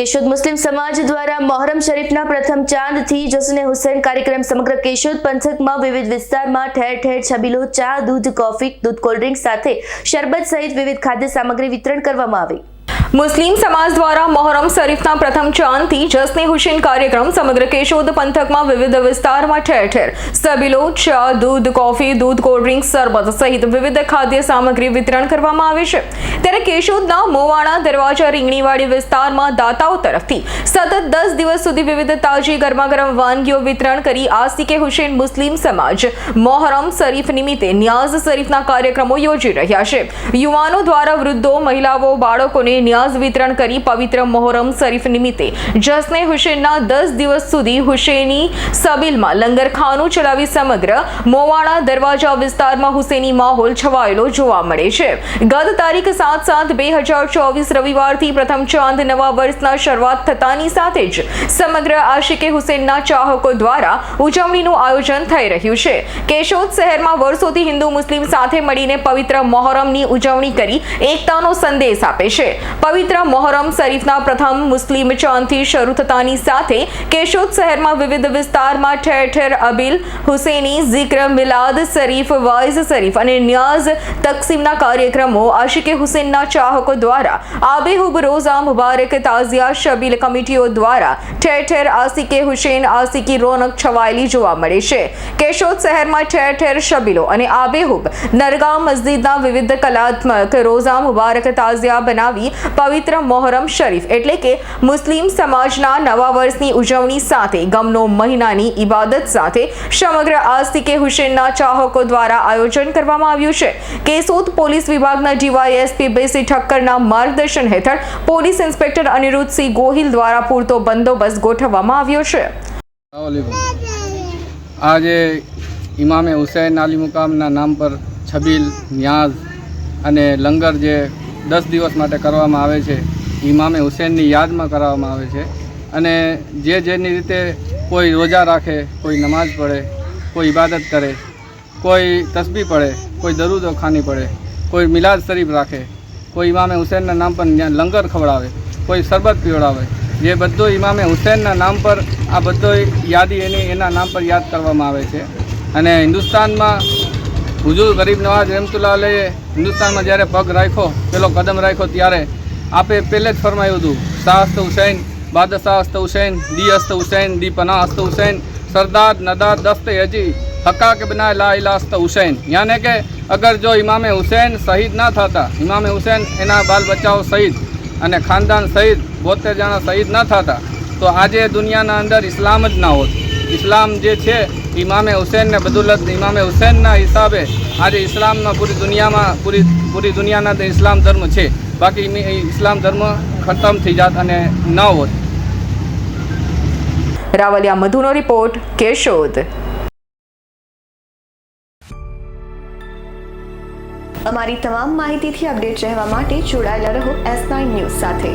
કેશોદ મુસ્લિમ સમાજ દ્વારા મોહરમ શરીફના પ્રથમ ચાંદથી જસને હુસૈન કાર્યક્રમ સમગ્ર કેશોદ પંથકમાં વિવિધ વિસ્તારમાં ઠેર ઠેર છબીલો, ચા, દૂધ, કોફી, દૂધ કોલ્ડ્રિંક સાથે શરબત સહિત વિવિધ ખાદ્ય સામગ્રી વિતરણ કરવામાં આવી. મુસ્લિમ સમાજ દ્વારા મોહરમ શરીફના પ્રથમ ચાંદથી જસને હુસેન કાર્યક્રમ સમગ્ર કેશોદ પંથકમાં વિવિધ વિસ્તારમાં ઠેર ઠેર. સબીલો, ચા, દૂધ, કોફી, દૂધ કોલ્ડ્રિંક સરબત સહિત વિવિધ ખાદ્ય સામગ્રી વિતરણ કરવામાં આવે છે. ત્યારે કેશોદના મોવાણા, દરવાજા, રીંગણીવાડી વિસ્તારમાં દાતાઓ તરફથી સતત દસ દિવસ સુધી વિવિધ તાજી ગરમાગરમ વાનગીઓ વિતરણ કરી આસિકે હુસેન મુસ્લિમ સમાજ મોહરમ શરીફ નિમિત્તે ન્યાઝ શરીફના કાર્યક્રમો યોજી રહ્યા છે. યુવાનો દ્વારા વૃદ્ધો, મહિલાઓ, બાળકોને ન્યાઝ વિતરણ કરી પવિત્ર મોહરમ શરીફ નિમિત્તે જસને હુસેનના દસ દિવસ સુધી હુસેની સબીલમાં લંગરખાનું ચલાવી સમગ્ર મોવાણા દરવાજા વિસ્તારમાં હુસેની માહોલ છવાયેલો જોવા મળે છે. ગત તારીખ સાત સાત બે હજાર ચોવીસ રવિવારથી પ્રથમ ચાંદ નવા વર્ષના શરૂઆત થતાની સાથે જ સમગ્ર આશિકે હુસેનના ચાહકો દ્વારા ઉજવણીનું આયોજન થઈ રહ્યું છે. કેશોદ શહેરમાં વર્ષોથી હિન્દુ મુસ્લિમ સાથે મળીને પવિત્ર મોહરમની ઉજવણી કરી એકતાનો સંદેશ આપે છે. પવિત્ર મોહરમ શરીફના પ્રથમ મુસ્લિમ ચાંદથી શરૂ થતાની સાથે કેશોદ શહેરમાં વિવિધ વિસ્તારમાં ઠેર ઠેર અબીલ હુસેની ઝિક્ર મિલાદ શરીફ, વાઇઝ શરીફ અને ન્યાઝ તકસીમના કાર્યક્રમો આશિકે હુસેનના ચાહકો દ્વારા, આબેહુબ રોઝા મુબારક, તાઝિયા શબીલ કમિટીઓ દ્વારા ઠેર ઠેર આસિકે હુસેન આસિકી રોનક છવાયેલી જોવા મળે છે. કેશોદ શહેરમાં ઠેર ઠેર શબીલો અને આબેહુબ નરગામ મસ્જિદના વિવિધ કલાત્મક રોઝા મુબારક, તાઝિયા બનાવી પવિત્ર મોહરમ શરીફ એટલે કે મુસ્લિમ સમાજના નવા વર્ષની ઉજવણી સાથે, ગમનો મહિનાની ઇબાદત સાથે સમગ્ર આસ્તિકે હુસેનના ચાહકો દ્વારા આયોજન કરવામાં આવ્યું છે. કેશોદ પોલીસ વિભાગના ડીવાયએસપી બેસી ઠક્કરના માર્ગદર્શન હેઠળ પોલીસ ઇન્સ્પેક્ટર અનિરુદ્ધસિંહ ગોહિલ દ્વારા પૂરતો બંદોબસ્ત ગોઠવવામાં આવ્યો છે. આજે ઇમામે હુસૈન અલી મુકામના નામ પર છબીલ, ન્યાઝ અને લંગર જે દસ દિવસ માટે કરવામાં આવે છે. ઇમામે હુસૈનની યાદમાં કરવામાં આવે છે. અને જે જેની રીતે કોઈ રોજા રાખે, કોઈ નમાઝ પડે, કોઈ ઇબાદત કરે, કોઈ તસબી પડે, કોઈ દરૂદો ખાની પડે, કોઈ મિલાદ શરીફ રાખે, કોઈ ઇમામે હુસૈનના નામ પર લંગર ખવડાવે, કોઈ શરબત પીવડાવે, જે બધો ઇમામે હુસૈનના નામ પર આ બધો યાદી એની, એના નામ પર યાદ કરવામાં આવે છે. અને હિન્દુસ્તાનમાં હુજુર ગરીબ નવાજ રહેમતુલ્લા અલૈએ હિન્દુસ્તાનમાં જ્યારે પગ રાખ્યો, પેલો કદમ રાખ્યો ત્યારે આપે પહેલે જ ફરમાયું હતું શાહ હસ્ત હુસૈન, બાદશાહ હસ્ત હુસૈન, દી હસ્ત હુસૈન, દી પનાહ હસ્ત હુસૈન, સરદાર નદાર દસ્ત હજી હકા કે બના લા ઇલાસ્ત હુસૈન. યાને કે અગર જો ઇમામે હુસૈન શહીદ ના થતા, ઇમામે હુસૈન એના બાલ બચ્ચાઓ શહીદ અને ખાનદાન શહીદ, બોતેર જણા શહીદ ન થતા, તો આજે દુનિયાના અંદર ઇસ્લામ જ ના હોત. ઇસ્લામ જે છે ઇમામે હુસેનને બદુલત ઇમામે હુસેનના હિસાબે આજે ઇસ્લામમાં પૂરી દુનિયામાં પૂરી પૂરી દુનિયાના અંદર ઇસ્લામ ધર્મ છે. બાકી ઇસ્લામ ધર્મ ખતમ થઈ જાત અને ન હોત. રાવલિયા મધુનો રિપોર્ટ કેશોદ. અમારી તમામ માહિતીથી અપડેટ રહેવા માટે જોડાયેલા રહો એસ નાઇન ન્યૂઝ સાથે.